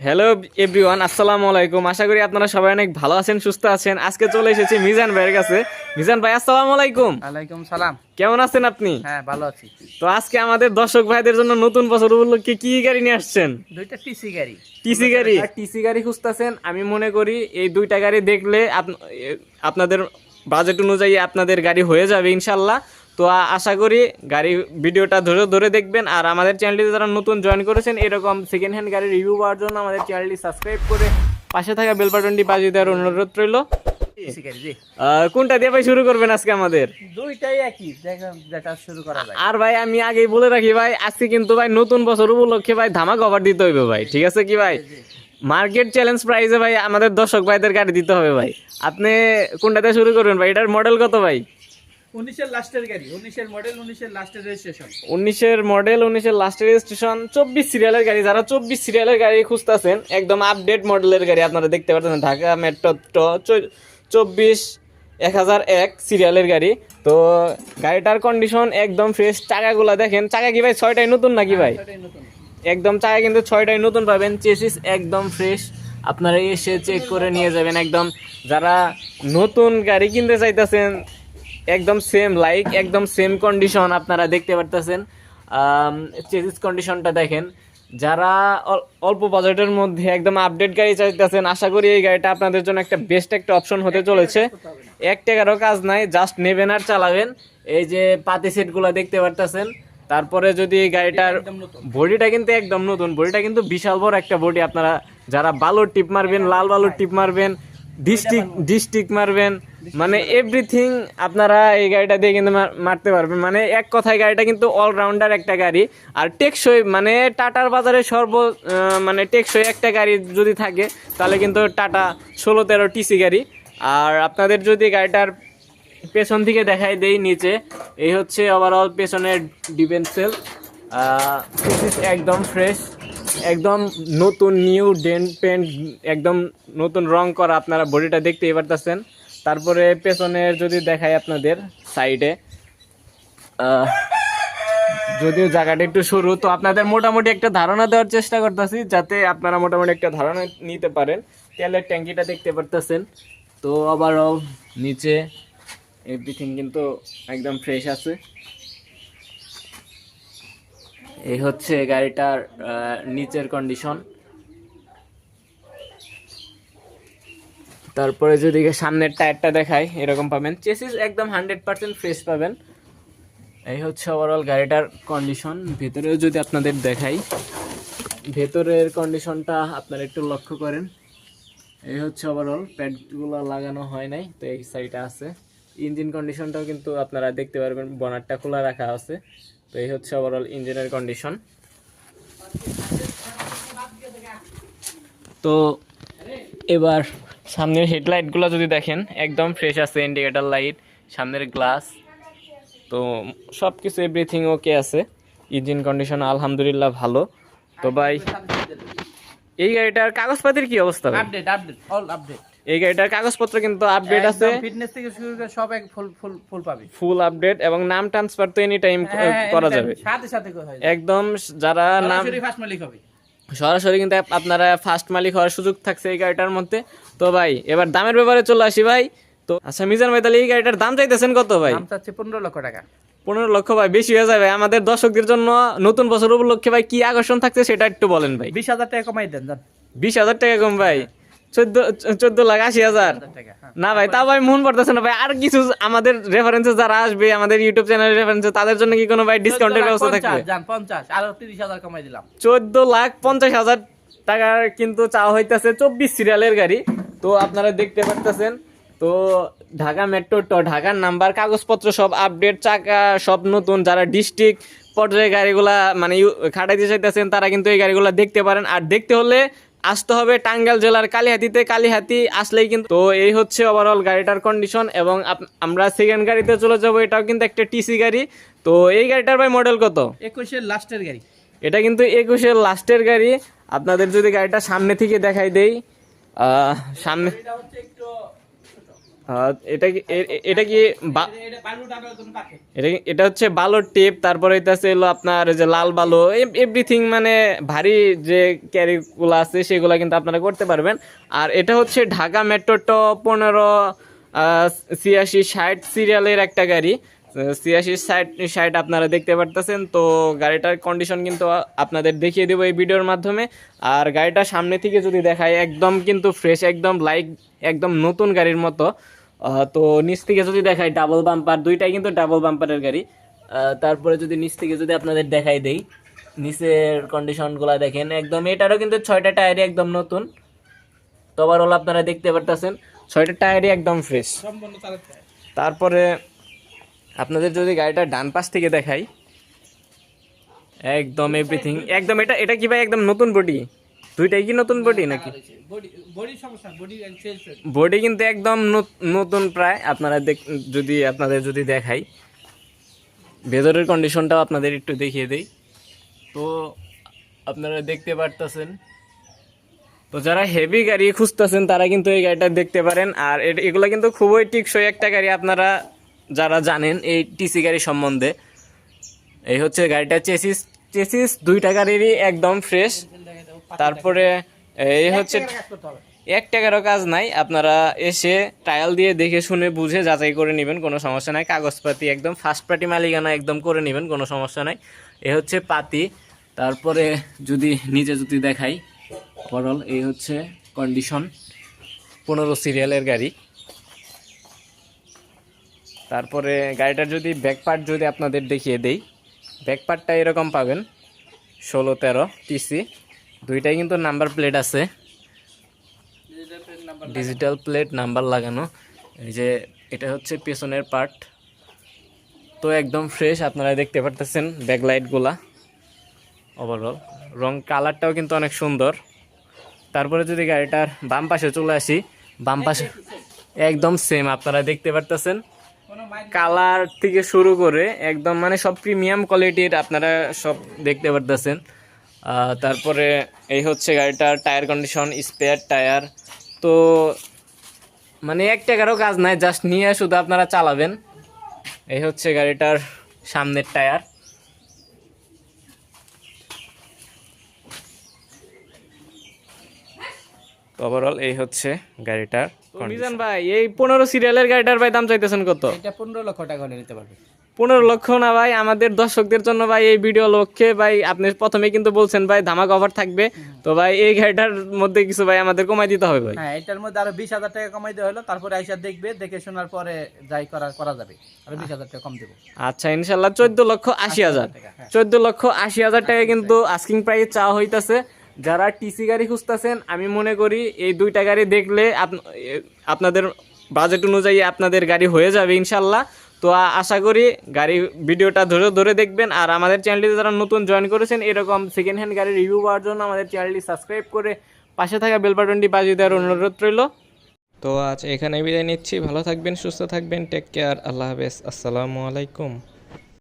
Hello everyone আসসালামু আলাইকুম আশা করি আপনারা সবাই অনেক ভালো আছেন সুস্থ আছেন। আজকে চলে এসেছি মিজান ভাইয়ের কাছে। মিজান ভাই আসসালামু আলাইকুম। ওয়ালাইকুম সালাম। কেমন আছেন আপনি? হ্যাঁ ভালো আছি। তো আজকে আমাদের দর্শক ভাইদের জন্য নতুন বছর উপলক্ষে কি গাড়ি নিয়ে আসছেন? দুইটা টিসি গাড়ি। টিসি গাড়ি? টিসি গাড়ি খুঁজতেছেন। আমি মনে করি এই দুইটা গাড়ি দেখলে আপনাদের বাজেট অনুযায়ী আপনাদের গাড়ি হয়ে যাবে ইনশাল্লাহ। তো আশা করি গাড়ি ভিডিওটা ধরে ধরে দেখবেন। আর আমাদের চ্যানেলটি যারা নতুন জয়েন করেছেন এরকম সেকেন্ড হ্যান্ড গাড়ি রিভিউ পাওয়ার জন্য আমাদের চ্যানেলটি সাবস্ক্রাইব করে পাশে থাকা বেল বাটনটি বাজিয়ে দেওয়ার অনুরোধ রইল। কোনটা দিয়ে ভাই শুরু করবেন আজকে আমাদের? দুইটাই একই যেটা শুরু করা যায়। আর ভাই আমি আগেই বলে রাখি ভাই আজকে কিন্তু ভাই নতুন বছর উপলক্ষে ভাই ধামাক অফার দিতে হইবে ভাই ঠিক আছে কি ভাই? মার্কেট চ্যালেঞ্জ প্রাইসে ভাই আমাদের দর্শক ভাইদের গাড়ি দিতে হবে ভাই। আপনি কোনটাতে শুরু করবেন ভাই? এটার মডেল কত ভাই? উনিশের লাস্টের গাড়ি উনিশের মডেল উনিশের লাস্টের রেজিস্ট্রেশন উনিশের মডেল উনিশের লাস্টের রেজিস্ট্রেশন চব্বিশ সিরিয়ালের গাড়ি। যারা চব্বিশ সিরিয়ালের গাড়ি খুঁজতেছেন একদম আপডেট মডেলের গাড়ি আপনারা দেখতে পাচ্ছেন ঢাকা মেট্রো চব্বিশ এক হাজার এক সিরিয়ালের গাড়ি। তো গাড়িটার কন্ডিশন একদম ফ্রেশ চাকাগুলা দেখেন। চাকা কি ভাই ছয়টাই নতুন নাকি ভাই? একদম চাকা কিন্তু ছয়টাই নতুন পাবেন। চেসিস একদম ফ্রেশ আপনারা এসে চেক করে নিয়ে যাবেন একদম। যারা নতুন গাড়ি কিনতে চাইতেছেন একদম সেম লাইক একদম সেম কন্ডিশন আপনারা দেখতে পারতেছেন। চেসিস কন্ডিশনটা দেখেন। যারা অল্প বাজেটের মধ্যে একদম আপডেট গাড়ি চাইতেছেন আশা করি এই গাড়িটা আপনাদের জন্য একটা বেস্ট একটা অপশন হতে চলেছে। এক টাকারও কাজ নাই জাস্ট নেবেন আর চালাবেন। এই যে পাতি সেটগুলো দেখতে পারতেছেন। তারপরে যদি এই গাড়িটার বডিটা কিন্তু একদম নতুন। বডিটা কিন্তু বিশাল বড় একটা বডি। আপনারা যারা বালুর টিপ মারবেন লাল বালুর টিপ মারবেন ডিস্ট্রিক্ট ডিস্ট্রিক্ট মারবেন। মানে এভরিথিং আপনারা এই গাড়িটা দিয়ে কিন্তু মার- মারতে পারবেন। মানে এক কথায় গাড়িটা কিন্তু অলরাউন্ডার একটা গাড়ি। আর টেকসই মানে টাটার বাজারে সর্ব মানে টেকসই একটা গাড়ি যদি থাকে তাহলে কিন্তু টাটা ষোলো তেরো টিসি গাড়ি। আর আপনাদের যদি গাড়িটার পেছন থেকে দেখাই দেই নিচে এই হচ্ছে ওভারঅল পেছনের ডিফেন্সেল একদম ফ্রেশ একদম নতুন নিউ ডেন্ট পেন্ট একদম নতুন রং করা আপনারা বডিটা দেখতেই পারতেছেন। তারপরে পেছনের যদি দেখাই আপনাদের সাইডে যদিও জায়গাটা একটু সরু, তো আপনাদের মোটামুটি একটা ধারণা দেওয়ার চেষ্টা করতেছি যাতে আপনারা মোটামুটি একটা ধারণা নিতে পারেন। তেলের ট্যাঙ্কিটা দেখতে পারতেছেন। তো ওভারঅল নিচে এভরিথিং কিন্তু একদম ফ্রেশ আছে। এই হচ্ছে গাড়িটার নিচের কন্ডিশন তারপরে যদি সামনের টায়ারটা দেখাই, এরকম পাবেন। চেসিস একদম হান্ড্রেড পার্সেন্ট ফ্রেশ পাবেন। এই হচ্ছে ওভারঅল গাড়িটার কন্ডিশন ভেতরেও যদি আপনাদের দেখাই, ভেতরের কন্ডিশনটা আপনারা একটু লক্ষ্য করেন। এই হচ্ছে ওভারঅল প্যাডগুলো লাগানো হয় নাই, তো এই সাইডে আছে। ইঞ্জিন কন্ডিশনটাও কিন্তু আপনারা দেখতে পারবেন বনারটা খোলা রাখা আছে। তো এই হচ্ছে ওভারঅল ইঞ্জিনের কন্ডিশন তো এবার সামনের হেডলাইটগুলো যদি দেখেন, একদম ফ্রেশ আছে ইন্ডিকেটার লাইট সামনের গ্লাস তো সব কিছু এভরিথিং ওকে আছে। ইঞ্জিন কন্ডিশন আলহামদুলিল্লাহ ভালো। তো ভাই, এই গাড়িটার কাগজপাতির কি অবস্থা আপডেট আপডেট অল আপডেট এই গাড়িটার কাগজপত্র কিন্তু আপডেট আছে। ফিটনেস থেকে শুরু করে সব এক ফুল ফুল ফুল পাবে। ফুল আপডেট এবং নাম ট্রান্সফার তো এনি টাইম হ্যাঁ, করা যাবে। সাথে সাথে একদম যারা নাম সরাসরি ফার্স্ট মালিক হবে। সরাসরি কিন্তু আপনারা ফার্স্ট মালিক হওয়ার সুযোগ থাকছে এই গাড়িটার মধ্যে। তো ভাই এবার দামের ব্যাপারে চলে আসি ভাই। তো আচ্ছা মিজান ভাই তাহলে এই গাড়িটার দাম চাইতেছেন কত ভাই? দাম চাচ্ছে পনেরো লক্ষ টাকা। পনেরো লক্ষ ভাই বেশি হয়ে যাবে। আমাদের দর্শকদের জন্য নতুন বছর উপলক্ষে ভাই কি আকর্ষণ থাকছে সেটা একটু বলেন ভাই। বিশ হাজার টাকা কমাই দেন বিশ হাজার টাকা কম ভাই। চোদ্দ চোদ্দ লাখ আশি হাজার। হ্যাঁ। না ভাই তা ভাই মন পড়তেছে না ভাই। আর কিছু আমাদের রেফারেন্সে যারা আসবে আমাদের ইউটিউব চ্যানেলের রেফারেন্সে তাদের জন্য কি কোনো ভাই ডিসকাউন্টের ব্যবস্থা থাকবে? পঞ্চাশ আরও তিরিশ হাজার কমাই দিলাম। চোদ্দ লাখ পঞ্চাশ হাজার টাকার কিন্তু চাওয়া হইতেছে চব্বিশ সিরিয়ালের গাড়ি। তো আপনারা দেখতে পারতেছেন তো ঢাকা মেট্রো ট ঢাকার নাম্বার কাগজপত্র সব আপডেট চাকা সব নতুন। যারা ডিস্ট্রিক্ট পর্যায়ে গাড়িগুলা মানে খাটাইতে চাইতেছেন তারা কিন্তু এই গাড়িগুলা দেখতে পারেন। আর দেখতে হলে আসতে হবে টাঙ্গাইল জেলার কালিহাতিতে। কালিহাতি আসলেই কিন্তু তো এই হচ্ছে ওভারঅল গাড়িটার কন্ডিশন এবং আমরা সেকেন্ড গাড়িতে চলে যাব। এটাও কিন্তু একটা টিসি গাড়ি। তো এই গাড়িটার ভাই মডেল কত? একুশের লাস্টের গাড়ি। এটা কিন্তু একুশের লাস্টের গাড়ি। আপনাদের যদি গাড়িটা সামনে থেকে দেখাই দেই সামনে এটা কি এটা কি এটা এটা হচ্ছে বালোর টেপ, তারপরে হইতাছে হলো আপনার যে লাল বালো এভরিথিং মানে ভারী যে ক্যারিগুলো আছে সেগুলো কিন্তু আপনারা করতে পারবেন। আর এটা হচ্ছে ঢাকা মেট্রোটো পনেরো ছিয়াশি ষাট সিরিয়ালের একটা গাড়ি। ছিয়াশি ষাট ষাট আপনারা দেখতে পারতেছেন। তো গাড়িটার কন্ডিশন কিন্তু আপনাদের দেখিয়ে দেবো এই ভিডিওর মাধ্যমে। আর গাড়িটা সামনে থেকে যদি দেখায়, একদম কিন্তু ফ্রেশ একদম লাইক একদম নতুন গাড়ির মতো। তো নিচ থেকে যদি দেখাই ডাবল বাম্পার দুইটাই কিন্তু ডাবল বাম্পারের গাড়ি। তারপরে যদি নিচ থেকে যদি আপনাদের দেখাই দেই নিচের কন্ডিশনগুলো দেখেন একদম এটারও কিন্তু ছয়টা টায়ারই একদম নতুন। তো ওভারঅল আপনারা দেখতে পারতেছেন ছয়টা টায়ারই একদম ফ্রেশ। তারপরে আপনাদের যদি গাড়িটা ডান পাশ থেকে দেখাই একদম এভরিথিং একদম এটা এটা কি ভাই একদম নতুন বডি দুইটাই কি নতুন বডি নাকি? বডি কিন্তু একদম নতুন প্রায়। আপনারা যদি আপনাদের যদি দেখাই ভেতরের কন্ডিশনটাও আপনাদের একটু দেখিয়ে দেই। তো আপনারা দেখতে পারতেছেন। তো যারা হেভি গাড়ি খুঁজতেছেন তারা কিন্তু এই গাড়িটা দেখতে পারেন। আর এগুলো কিন্তু খুবই টিকসই একটা গাড়ি আপনারা যারা জানেন এই টিসি গাড়ি সম্বন্ধে। এই হচ্ছে গাড়িটা চেসিস চেসিস দুইটা গাড়িরই একদম ফ্রেশ তারপরে এই হচ্ছে এক টাকারও কাজ নাই। আপনারা এসে ট্রায়াল দিয়ে দেখে শুনে বুঝে যাচাই করে নেবেন কোনো সমস্যা নাই। কাগজপাতি একদম ফার্স্ট পার্টি মালিকানা একদম করে নেবেন কোনো সমস্যা নাই। এ হচ্ছে পাতি। তারপরে যদি নিজে যদি দেখাই ওভারঅল এই হচ্ছে কন্ডিশন পনেরো সিরিয়ালের গাড়ি। তারপরে গাড়িটার যদি ব্যাক পার্ট যদি আপনাদের দেখিয়ে দেই ব্যাক পার্টটা এরকম পাবেন ষোলো তেরো টিসি দুইটাই কিন্তু নাম্বার প্লেট আছে। ডিজিটাল প্লেট নাম্বার লাগানো। এই যে এটা হচ্ছে পেছনের পার্ট তো একদম ফ্রেশ আপনারা দেখতে পারতেছেন ব্যাকলাইটগুলা ওভারঅল রং কালারটাও কিন্তু অনেক সুন্দর। তারপরে যদি গাড়িটার বাম পাশে চলে আসি, বাম পাশে একদম সেম আপনারা দেখতে পারতেছেন। কালার থেকে শুরু করে একদম মানে সব প্রিমিয়াম কোয়ালিটির আপনারা সব দেখতে পারতেছেন। তারপরে এই হচ্ছে গাড়িটার টায়ার কন্ডিশন স্পেয়ার টায়ার তো মানে এক টাকারও কাজ নাই জাস্ট নিয়ে শুধু আপনারা চালাবেন। এই হচ্ছে গাড়িটার সামনের টায়ার ওভারঅল এই হচ্ছে গাড়িটার মিজান ভাই এই পনেরো সিরিয়ালের গাড়িটার ভাই দাম চাইতেছেন কত? এটা পনেরো লক্ষ টাকা হলে নিতে পারবে। পনেরো লক্ষ না ভাই আমাদের দর্শকদের জন্য ভাই এই ভিডিও লক্ষ্যে ভাই আপনি প্রথমে কিন্তু বলছেন ভাই ধামাক অফার থাকবে। তো ভাই এই গাড়িটার মধ্যে কিছু ভাই আমাদের কমাই দিতে হবে ভাই। হ্যাঁ এটার মধ্যে আরও বিশ হাজার টাকা কমাই দেওয়া হলো তারপরে আইসা দেখবে দেখে শোনার পরে যাই করা করা যাবে। আরও বিশ হাজার টাকা কম দেবো। আচ্ছা ইনশাল্লাহ চোদ্দ লক্ষ আশি হাজার। টাকা হ্যাঁ। চোদ্দ লক্ষ আশি হাজার টাকা কিন্তু আস্কিং প্রাইস চাওয়া হইতাছে। যারা টিসি গাড়ি খুঁজতেছেন আমি মনে করি এই দুইটা গাড়ি দেখলে আপনাদের বাজেট অনুযায়ী আপনাদের গাড়ি হয়ে যাবে ইনশাল্লাহ। তো আশা করি গাড়ি ভিডিওটা ধরে ধরে দেখবেন। আর আমাদের চ্যানেলটি যারা নতুন জয়েন করেছেন, এরকম সেকেন্ড হ্যান্ড গাড়ির রিভিউ পাওয়ার জন্য আমাদের চ্যানেলটি সাবস্ক্রাইব করে পাশে থাকা বেল বাটনটি বাজিয়ে দেওয়ার অনুরোধ রইল। তো আজ এখানে বিদায় নিচ্ছি। ভালো থাকবেন, সুস্থ থাকবেন। টেক কেয়ার আল্লাহ হাফেজ। আসসালামু আলাইকুম।